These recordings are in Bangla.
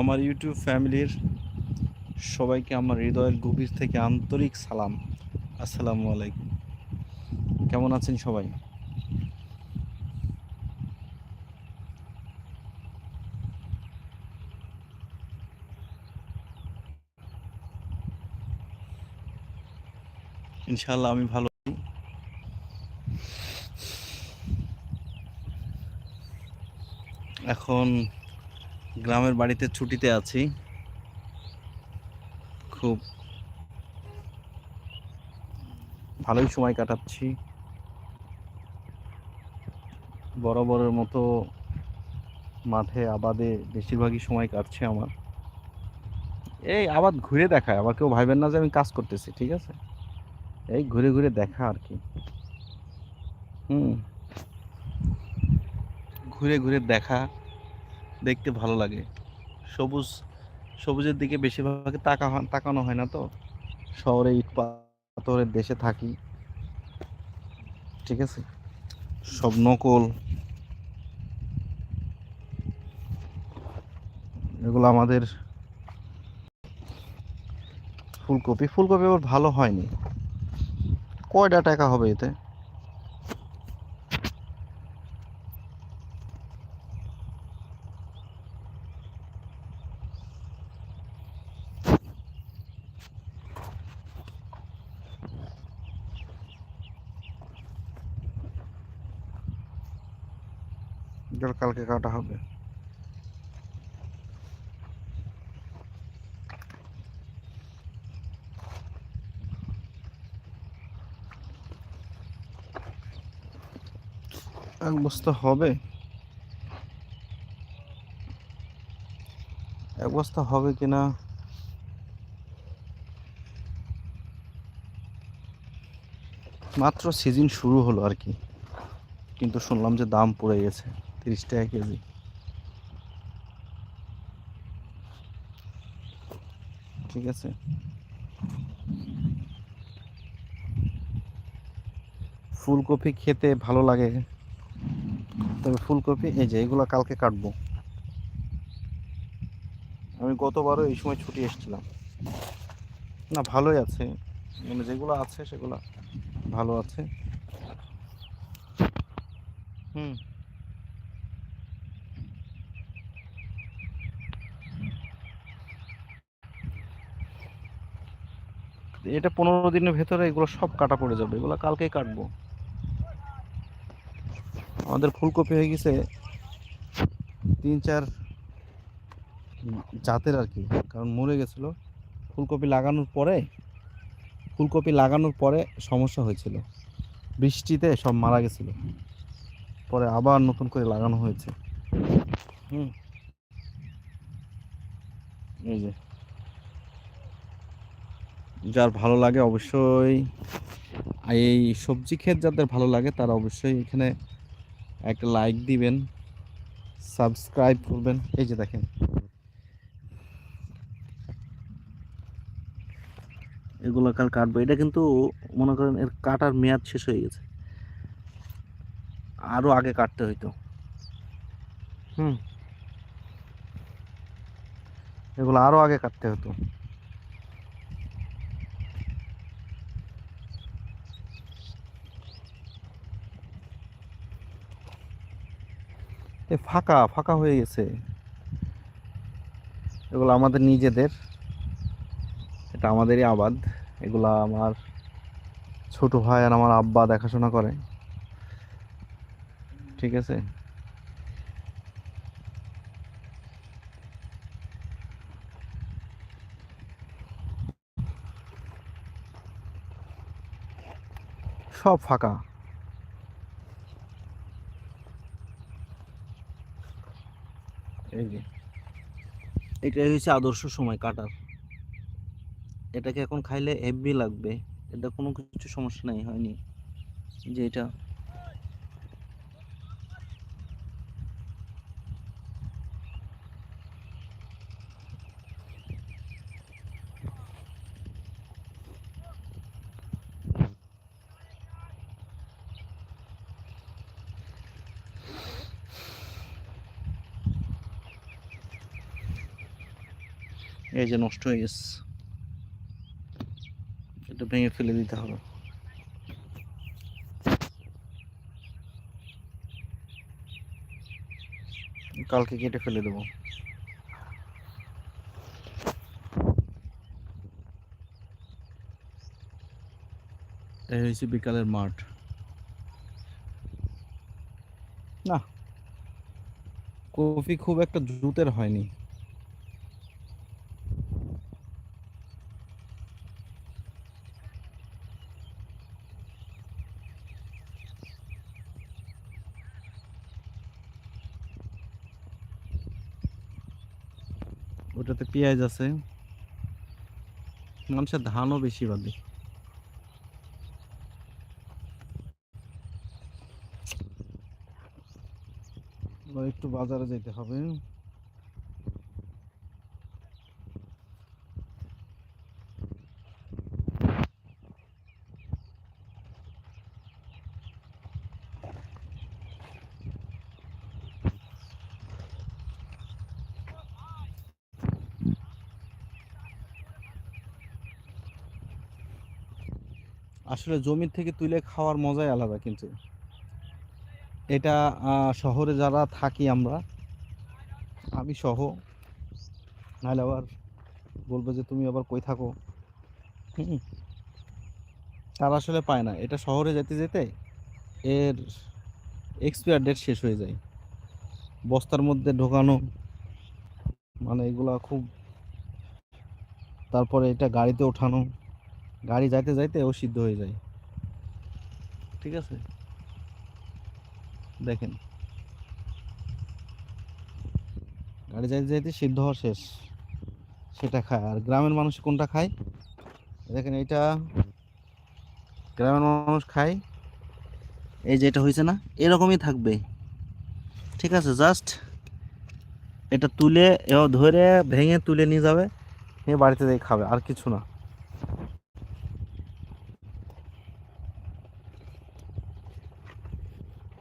আমার ইউটিউব ফ্যামিলির সবাইকে আমার হৃদয়ের গভীর থেকে আন্তরিক সালাম। আসসালামু আলাইকুম। কেমন আছেন সবাই? ইনশাল্লাহ আমি ভালো। এখন গ্রামের বাড়িতে ছুটিতে আছি। খুব ভালোই সময় কাটাচ্ছি। বরাবরের মতো মাঠে, আবাদে বেশিরভাগই সময় কাটছে আমার। এই আবাদ ঘুরে দেখায়, আবার কেউ ভাইবেন না যে আমি কাজ করতেছি, ঠিক আছে? এই ঘুরে ঘুরে দেখা আর কি। হুম। ঘুরে ঘুরে দেখা। দেখতে ভালো লাগে। সবুজ, সবুজের দিকে বেশিরভাগ তাকা তাকানো হয় না তো। শহরে ইট দেশে থাকি। ঠিক আছে? সব নকল। এগুলো আমাদের ফুলকপি। ফুলকপি আবার ভালো হয়নি। কয়টা টাকা হবে এতে? এগুলো কালকে কাটা হবে। এক বস্তা হবে? এক বস্তা হবে কিনা? মাত্র সিজন শুরু হলো আর কি। কিন্তু শুনলাম যে দাম পড়ে গেছে। তিরিশ টাকা কেজি। ঠিক আছে? ফুলকপি খেতে ভালো লাগে। তবে ফুলকপি, এই যে এগুলো কালকে কাটবো। আমি গতবারও এই সময় ছুটি এসেছিলাম। না, ভালোই আছে। মানে যেগুলো আছে, সেগুলো ভালো আছে হুম এটা পনেরো দিনের ভেতরে এগুলো সব কাটা পড়ে যাবে, এগুলো কালকেই কাটবো। আমাদের ফুলকপি হয়ে গেছে তিন চার জাতের আর কি, কারণ মরে গেছিল। ফুলকপি লাগানোর পরে, ফুলকপি লাগানোর পরে সমস্যা হয়েছিল। বৃষ্টিতে সব মারা গেছিল। পরে আবার নতুন করে লাগানো হয়েছে। হুম। এই যে। যার ভালো লাগে অবশ্যই এই সবজি ক্ষেত যাদের ভালো লাগে তারা অবশ্যই এখানে একটা লাইক দিবেন সাবস্ক্রাইব করবেন। এই যে দেখেন। এগুলো কাল কাটবো। এটা কিন্তু মনে করেন এর কাটার মেয়াদ শেষ হয়ে গেছে। আরও আগে কাটতে হইতো। হুম। এগুলো আরও আগে কাটতে হতো। এ ফাঁকা ফাঁকা হয়ে গেছে। এগুলো আমাদের নিজেদের। এটা আমাদেরই আবাদ। এগুলা আমার ছোট ভাই আর আমার আব্বা দেখাশোনা করে। ঠিক আছে? সব ফাঁকা। এটাই হচ্ছে আদর্শ সময় কাটার। এটাকে এখন খাইলে হেভি লাগবে। এটা কোনো কিছু সমস্যা নাই, হয়নি। যে এটা এই যে নষ্ট হয়ে গেছে, এটা ভেঙে ফেলে দিতে হবে। কালকে কেটে ফেলে দেবো। এই হয়েছে বিকালের মাঠ। না, কফি খুব একটা জুতের হয়নি। পেঁয়াজ আছে। মানুষের ধানও বেশি বাদে একটু বাজারে যেতে হবে। আসলে জমির থেকে তুলে খাওয়ার মজাই আলাদা কিন্তু। এটা শহরে যারা থাকি আমরা, আমি সহ, নাহলে আবার বলব যে তুমি আবার কই থাকো? তারা আসলে পায় না। এটা শহরে যেতে যেতে এর এক্সপায়ার ডেট শেষ হয়ে যায়। বস্তার মধ্যে ঢোকানো মানে এগুলা খুব, তারপরে এটা গাড়িতে ওঠানো। গাড়ি যাইতে যাইতে ও সিদ্ধ হয়ে যায়। ঠিক আছে? দেখেন। গাড়ি যাইতে যাইতে সিদ্ধ হওয়া শেষ। সেটা খায়। আর গ্রামের মানুষ কোনটা খায়? দেখেন এটা গ্রামের মানুষ খায়। এই যে এটা হয়েছে না? এরকমই থাকবে। ঠিক আছে, জাস্ট এটা তুলে ধরে ভেঙে তুলে নিয়ে যাবে। নিয়ে বাড়িতে যেয়ে খাবে। আর কিছু না।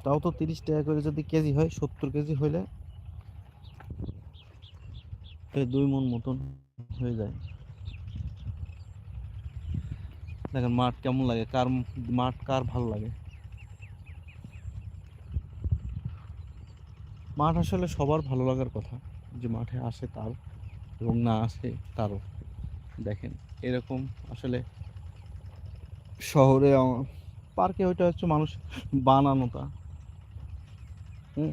তাও তো তিরিশ টাকা করে যদি কেজি হয়, সত্তর কেজি হইলে দুই মন মতন হয়ে যায়। দেখেন মাঠ কেমন লাগে, কার মাঠ কার ভালো লাগে? মাঠ আসলে সবার ভালো লাগার কথা, যে মাঠে আসে তার এবং না আসে তারও। দেখেন, এরকম আসলে শহরে, পার্কে ওইটা হচ্ছে মানুষ বানানোটা। হুম।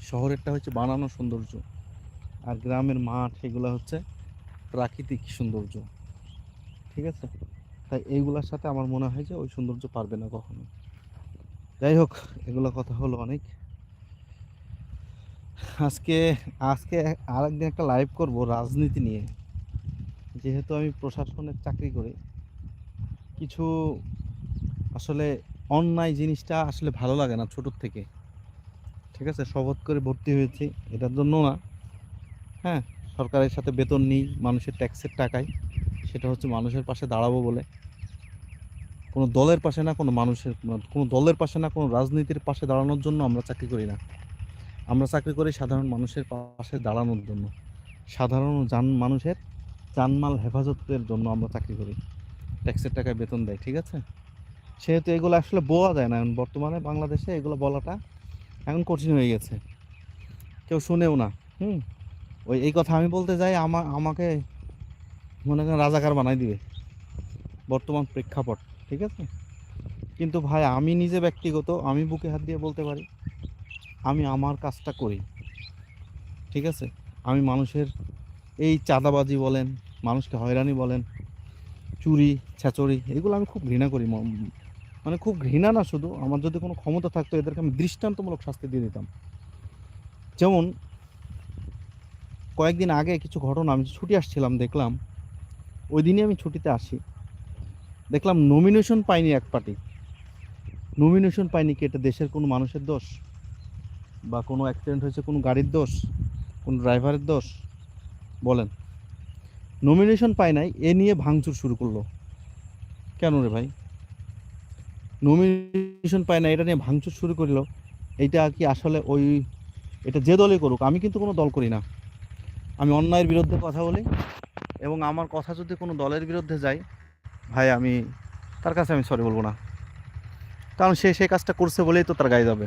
শহরেরটা হচ্ছে বানানো সৌন্দর্য। আর গ্রামের মাঠ এগুলো হচ্ছে প্রাকৃতিক সৌন্দর্য। ঠিক আছে? তাই এইগুলোর সাথে আমার মনে হয় যে ওই সৌন্দর্য পারবে না কখনো। যাই হোক, এগুলো কথা হলো অনেক। আজকে আজকে আরেকদিন একটা লাইভ করব রাজনীতি নিয়ে। যেহেতু আমি প্রশাসনের চাকরি করি, কিছু আসলে অন্যায় জিনিসটা আসলে ভালো লাগে না ছোটোর থেকে। ঠিক আছে, শপথ করে ভর্তি হয়েছি। এটার জন্য না হ্যাঁ সরকারের সাথে বেতন নিই, মানুষের ট্যাক্সের টাকায় সেটা হচ্ছে মানুষের পাশে দাঁড়াবো বলে। কোনো দলের পাশে না, কোনো মানুষের, কোনো দলের পাশে না, কোনো রাজনীতির পাশে দাঁড়ানোর জন্য আমরা চাকরি করি না। আমরা চাকরি করি সাধারণ মানুষের পাশে দাঁড়ানোর জন্য। সাধারণ যান মানুষের জানমাল হেফাজতের জন্য আমরা চাকরি করি। ট্যাক্সের টাকায় বেতন দেয়, ঠিক আছে? সেহেতু এগুলো আসলে বলা যায় না। বর্তমানে বাংলাদেশে এগুলো বলাটা এখন কঠিন হয়ে গেছে। কেউ শুনেও না, হুম? ওই, এই কথা আমি বলতে যাই, আমা, আমাকে মনে করেন রাজাকার বানাই দিবে। বর্তমান প্রেক্ষাপট, ঠিক আছে? কিন্তু ভাই, আমি নিজে ব্যক্তিগত, আমি বুকে হাত দিয়ে বলতে পারি, আমি আমার কাজটা করি, ঠিক আছে? আমি মানুষের এই চাঁদাবাজি বলেন, মানুষকে হয়রানি বলেন, চুরি, ছেচড়ি, এগুলো আমি খুব ঘৃণা করি মানে খুব ঘৃণা না শুধু, আমার যদি কোনো ক্ষমতা থাকতো, এদেরকে আমি দৃষ্টান্তমূলক শাস্তি দিয়ে দিতাম। যেমন, কয়েকদিন আগে কিছু ঘটনা, আমি ছুটি আসছিলাম, দেখলাম। ওই দিনই আমি ছুটিতে আসি। দেখলাম নমিনেশন পাইনি এক পার্টি। নমিনেশন পাইনি কি, এটা দেশের কোনো মানুষের দোষ? বা কোনো অ্যাক্সিডেন্ট হয়েছে, কোনো গাড়ির দোষ? কোনো ড্রাইভারের দোষ? বলেন। নমিনেশন পায় নাই, এ নিয়ে ভাঙচুর শুরু করল। কেন রে ভাই? নমিনেশন পায় না, এটা নিয়ে ভাঙচুর শুরু করল। এইটা কি আসলে ওই, এটা যে দলই করুক, আমি কিন্তু কোনো দল করি না। আমি অন্যায়ের বিরুদ্ধে কথা বলি এবং আমার কথা যদি কোনো দলের বিরুদ্ধে যায়, ভাই আমি, তার কাছে আমি সরি বলব না। কারণ সে সেই কাজটা করছে বলেই তো তার গায়ে যাবে।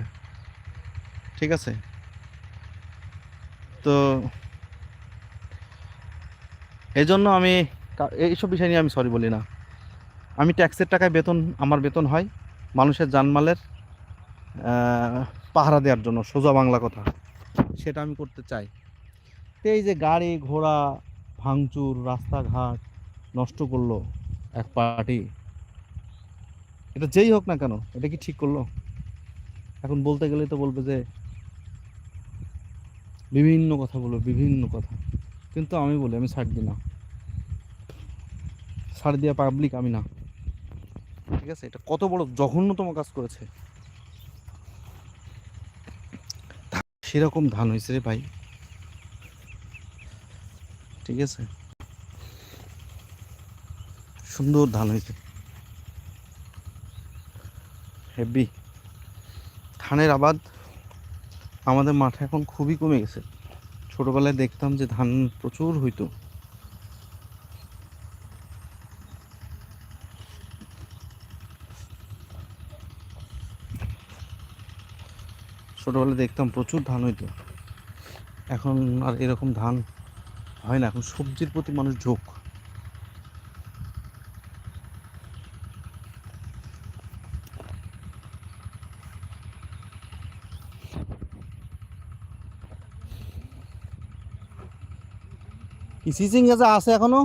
ঠিক আছে? তো এই জন্য আমি এইসব বিষয় নিয়ে আমি সরি বলি না। আমি ট্যাক্সের টাকায় বেতন, আমার বেতন হয় মানুষের জানমালের পাহারা দেওয়ার জন্য, সোজা বাংলা কথা। সেটা আমি করতে চাই। তো এই যে গাড়ি, ঘোড়া, ভাঙচুর, রাস্তাঘাট নষ্ট করল এক পার্টি, এটা যেই হোক না কেন, এটা কি ঠিক করল? এখন বলতে গেলে তো বলবে যে বিভিন্ন কথা বলবে, বিভিন্ন কথা। কিন্তু আমি বলি, আমি ছাড় দিই না। ছাড় দেওয়া পাবলিক আমি না। ঠিক আছে? এটা কত বড় জঘন্যতম কাজ করেছে। সেরকম ধান হয়েছে রে ভাই। ঠিক আছে? সুন্দর ধান হয়েছে। হেভি ধানের আবাদ আমাদের মাঠে এখন খুবই কমে গেছে। ছোটবেলায় দেখতাম যে ধান প্রচুর হইতো। ছোটবেলায় দেখতাম প্রচুর ধান হইতো। এখন আর এরকম ধান হয় না, এখন সবজির প্রতি মানুষ ঝোঁক। সিসিং গাছে আছে এখনও?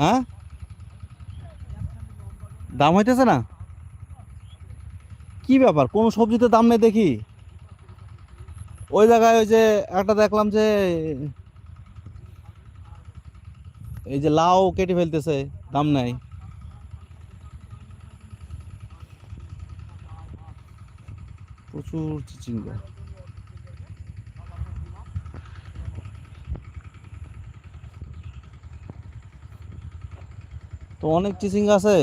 হ্যাঁ? দাম হইতেছে না? কি ব্যাপার? কোন সবজিতে দাম নেই দেখি। ওই জায়গায় ওই যে একটা দেখলাম যে, এই যে লাউ কেটে ফেলতেছে, দাম নাই। প্রচুর চিচিঙ্গা। তো অনেক চিচিঙ্গা আছে?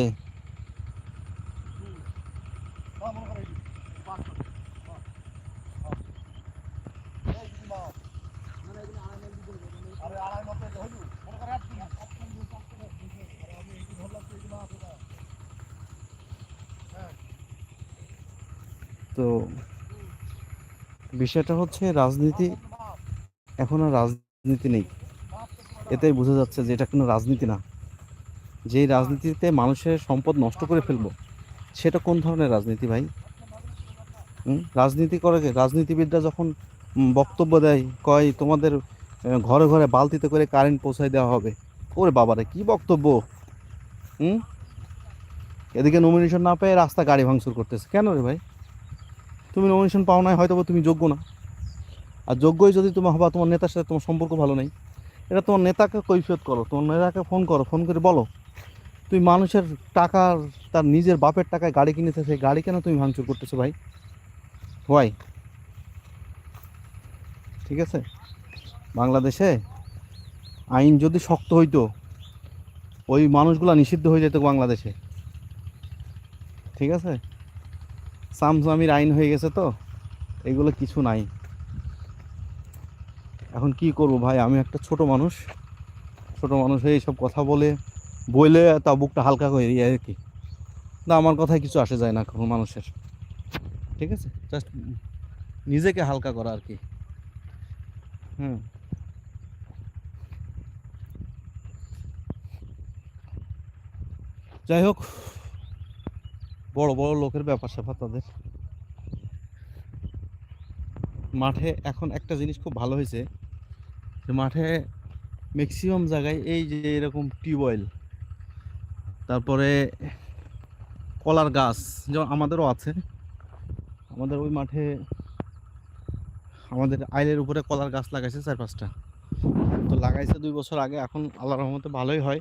তো বিষয়টা হচ্ছে রাজনীতি, এখন আর রাজনীতি নেই। এতেই বোঝা যাচ্ছে যে এটা কোনো রাজনীতি না। যেই রাজনীতিতে মানুষের সম্পদ নষ্ট করে ফেলব, সেটা কোন ধরনের রাজনীতি ভাই? রাজনীতি করে? রাজনীতিবিদরা যখন বক্তব্য দেয়, কয় তোমাদের ঘরে ঘরে বালতিতে করে কারেন্ট পৌঁছায় দেওয়া হবে। ওরে বাবারে, কি বক্তব্য? হুম? এদিকে নমিনেশন না পেয়ে রাস্তা গাড়ি ভাঙচুর করতেছে। কেন রে ভাই? তুমি নমিনেশন পাও নাই হয়তো তুমি যোগ্য না। আর যোগ্যই যদি তোমার হবা, তোমার নেতার সাথে তোমার সম্পর্ক ভালো নেই। এটা তোমার নেতাকে কৈফিয়ত করো, তোমার নেতাকে ফোন করো ফোন করে বলো, তুই মানুষের টাকার, তার নিজের বাপের টাকায় গাড়ি কিনেছে, সেই গাড়ি কেন তুমি ভাঙচুর করতেছো ভাই? হোয়াই ঠিক আছে? বাংলাদেশে আইন যদি শক্ত হইতো, ওই মানুষগুলো নিষিদ্ধ হয়ে যেত বাংলাদেশে। ঠিক আছে? সামসামির আইন হয়ে গেছে তো, এগুলো কিছু নাই। এখন কি করব ভাই? আমি একটা ছোট মানুষ। ছোট মানুষ হয়ে এইসব কথা বলে, বইলে তা বুকটা হালকা করে দিয়ে আর কি। না, আমার কথায় কিছু আসে যায় না কোনো মানুষের। ঠিক আছে? জাস্ট নিজেকে হালকা করা আর কি। হুম। যাই হোক বড় বড় লোকের ব্যাপার স্যাপার তাদের। মাঠে এখন একটা জিনিস খুব ভালো হয়েছে যে মাঠে ম্যাক্সিমাম জায়গায় এই যে এরকম টিউবওয়েল তারপরে কলার গাছ, যেমন আমাদেরও আছে। আমাদের ওই মাঠে আমাদের আইলের উপরে কলার গাছ লাগাইছে চার পাঁচটা। তো লাগাইছে দুই বছর আগে, এখন আল্লাহ রহমতে ভালোই হয়।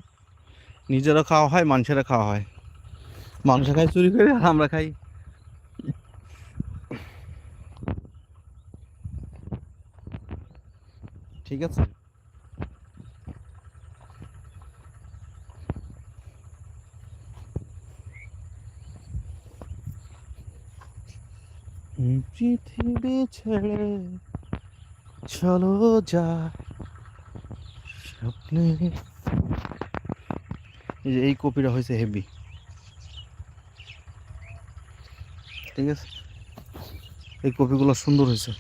নিজেরও খাওয়া হয়, মানুষেরও খাওয়া হয়। মানুষে খাই, চুরি করে আমরা খাই। ঠিক আছে? পৃথিবী ছেড়ে চলো যা স্বপ্নে। যে এই কপিটা হয়েছে হেভি ঠিক আছে? এই কপিগুলো সুন্দর হয়েছে।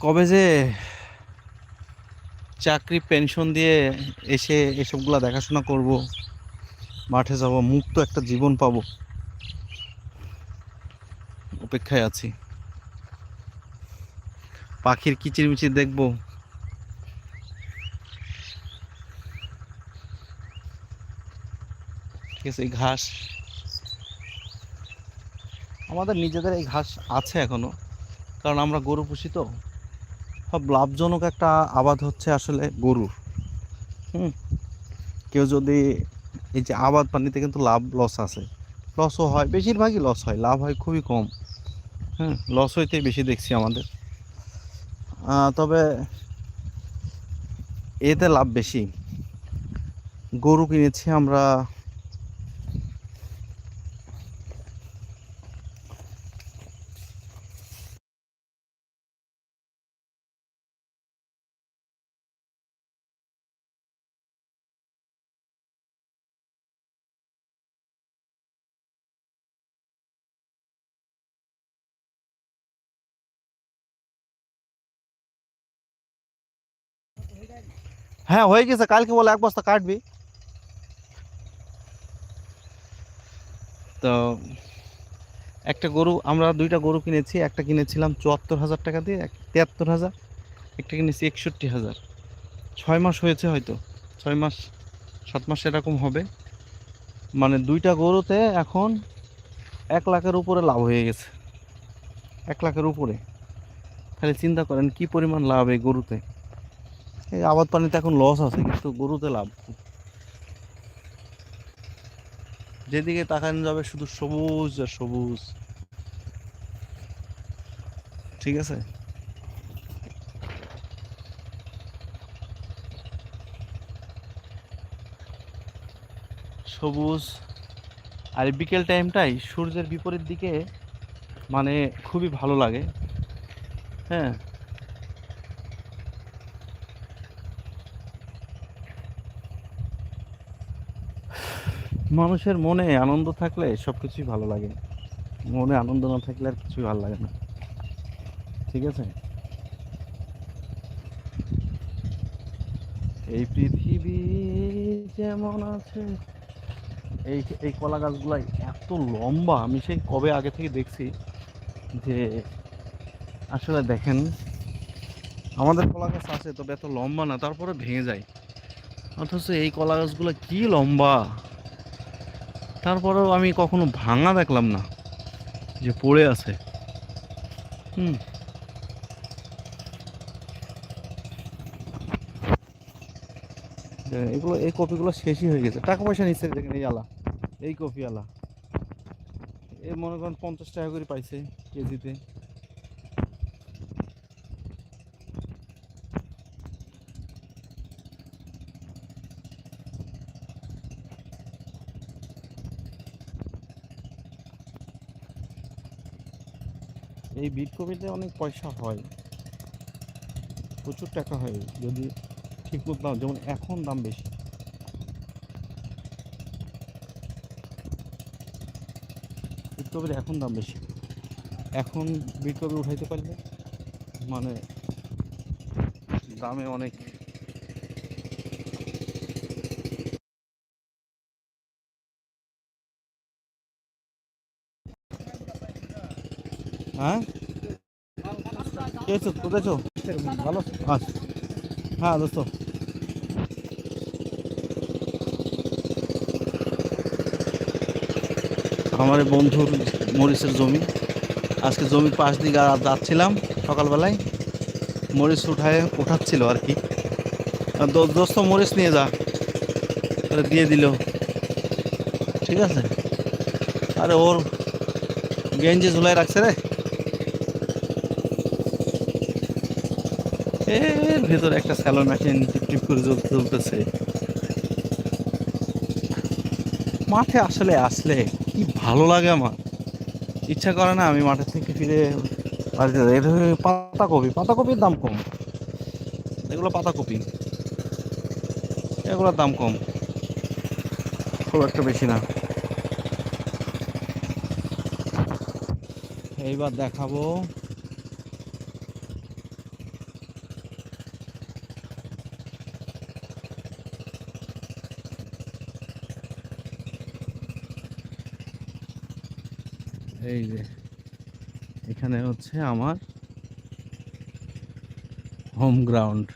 কবে যে চাকরি, পেনশন দিয়ে এসে এসবগুলা দেখাশোনা করব, মাঠে যাব মুক্ত একটা জীবন পাবো। অপেক্ষায় আছি। পাখির কিচিরমিচির দেখব। ঠিক আছে এই ঘাস। আমাদের নিজেদের এই ঘাস আছে এখনও, কারণ আমরা গরু পুষি তো। সব লাভজনক একটা আবাদ হচ্ছে আসলে গরুর। হুম। কেউ যদি এই যে আবাদ পানিতে কিন্তু লাভ লস আছে। লসও হয়, বেশিরভাগই লস হয়, লাভ হয় খুবই কম। হ্যাঁ লস হইতেই বেশি দেখছি আমাদের। তবে এতে লাভ বেশি। গরু কিনেছি আমরা হ্যাঁ হয়ে গেছে, কালকে বলে এক বস্তা কাটবি। তো একটা গরু, আমরা দুইটা গরু কিনেছি, একটা কিনেছিলাম চুয়াত্তর হাজার টাকা দিয়ে, এক তিয়াত্তর হাজার, একটা কিনেছি একষট্টি হাজার। ছয় মাস হয়েছে হয়তো, ছয় মাস, সাত মাস এরকম হবে। মানে দুইটা গরুতে এখন এক লাখের উপরে লাভ হয়ে গেছে। এক লাখের উপরে। তাহলে চিন্তা করেন কি পরিমাণ লাভ এই গরুতে। এই আবাদ পানিতে এখন লস আছে, কিন্তু গরুতে লাভ যেদিকে তাকানো যাবে শুধু সবুজ আর সবুজ। ঠিক আছে? সবুজ। আর বিকেল টাইমটাই সূর্যের বিপরীত দিকে মানে খুবই ভালো লাগে। হ্যাঁ? মানুষের মনে আনন্দ থাকলে সব কিছুই ভালো লাগে। মনে আনন্দ না থাকলে আর কিছুই ভালো লাগে না। ঠিক আছে? এই পৃথিবী যেমন আছে, এই এই কলা গাছগুলাই এত লম্বা, আমি সেই কবে আগে থেকে দেখছি যে আসলে দেখেন, আমাদের কলা গাছ আছে, তবে এত লম্বা না, তারপরে ভেঙে যায়। অথচ এই কলা গাছগুলো কী লম্বা! তারপরেও আমি কখনো ভাঙা দেখলাম না যে পড়ে আছে। হুম। এগুলো, এই কপিগুলো শেষই হয়ে গেছে। টাকা পয়সা নিচ্ছে দেখেন, এই আলা। এই কপি আলা। এ মনে করেন পঞ্চাশ টাকা করে পাইছে কেজিতে। এই বিট কপিতে অনেক পয়সা হয়। প্রচুর টাকা হয় যদি ঠিক মতো দাম, যেমন এখন দাম বেশি। বিটকপির এখন দাম বেশি। এখন বিটকপি উঠাইতে পারলে মানে দামে অনেক হ্যাঁ? ভালো? আচ্ছা। হ্যাঁ দোস্ত। আমার বন্ধুর মরিচের জমি। আজকে জমির পাশ দিকে আর যাচ্ছিলাম সকালবেলায়। মরিচ উঠায়, উঠাচ্ছিল আর কি। দোস্ত, মরিচ নিয়ে যা। দিয়ে দিল। ঠিক আছে? আরে ওর গেঞ্জি ঝুলাই রাখছে রে। এর ভেতরে একটা স্যালো মেশিন টিপ করে চলতেছে মাঠে আসলে আসলে কি ভালো লাগে আমার। ইচ্ছা করে না আমি মাঠের থেকে ফিরে পাতাকপি, পাতাকপির দাম কম। এগুলো পাতাকপি। এগুলোর দাম কম। খুব একটা বেশি না। এইবার দেখাবো। এই যে, এখানে হচ্ছে আমার হোম গ্রাউন্ড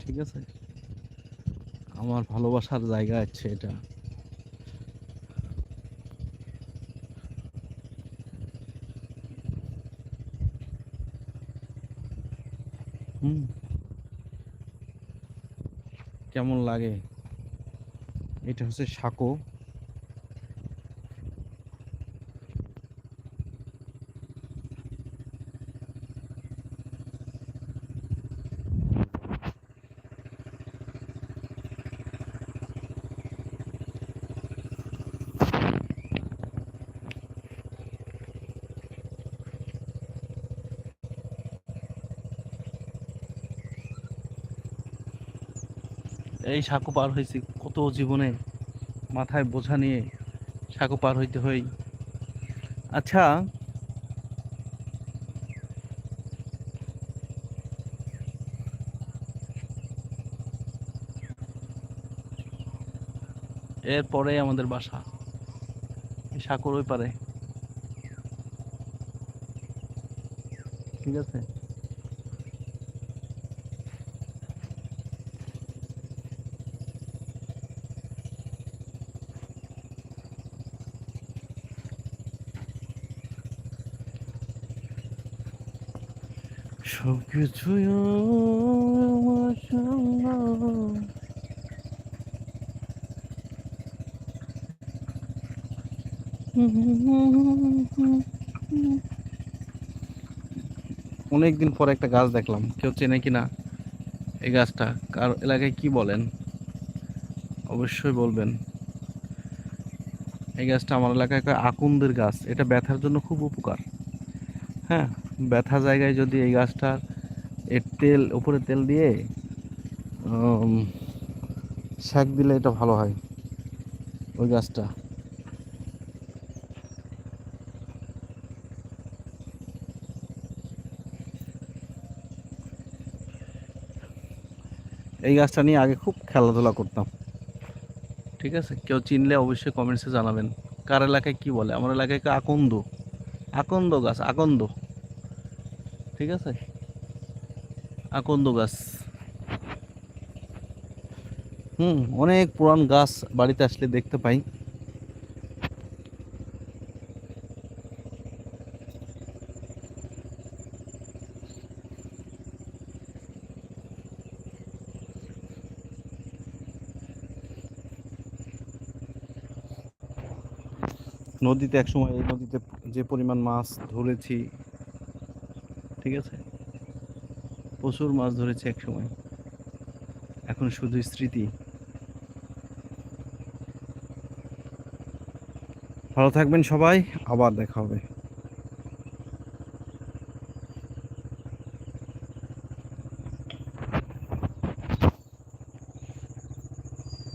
ঠিক আছে? আমার ভালোবাসার জায়গা আছে এটা। হুম। কেমন লাগে? এটা হচ্ছে সাঁকো। এই সাঁকো পার হয়েছি কত জীবনে মাথায় বোঝা নিয়ে সাঁকো পার হইতে হই। আচ্ছা এরপরে আমাদের বাসা সাঁকোর ওই পারে। ঠিক আছে? সব কিছুই আমার অনেকদিন পর একটা গাছ দেখলাম, কেউ চেনে কিনা এই গাছটা, কার এলাকায় কি বলেন? অবশ্যই বলবেন। এই গাছটা আমার এলাকায় কয় আকুন্দের গাছ, এটা ব্যথার জন্য খুব উপকার। হ্যাঁ ব্যথা জায়গায় যদি এই গাছটার এর তেল, উপরে তেল দিয়ে শাক দিলে এটা ভালো হয়, ওই গাছটা। এই গাছটা নিয়ে আগে খুব খেলাধুলা করতাম। ঠিক আছে? কেউ চিনলে অবশ্যই কমেন্টসে জানাবেন। কার এলাকায় কি বলে? আমার এলাকায় কয় আকন্দ। আকন্দ গাছ, আকন্দ। ঠিক আছে? আকন্দ গাছ হুম, অনেক পুরান গাছ বাড়িতে আসলে দেখতে পাই। নদীতে একসময় এই নদীতে যে পরিমাণ মাছ ধরেছি ঠিক আছে? প্রচুর মাছ ধরেছে এক সময় এখন শুধু স্মৃতি। ভালো থাকবেন সবাই, আবার দেখা হবে।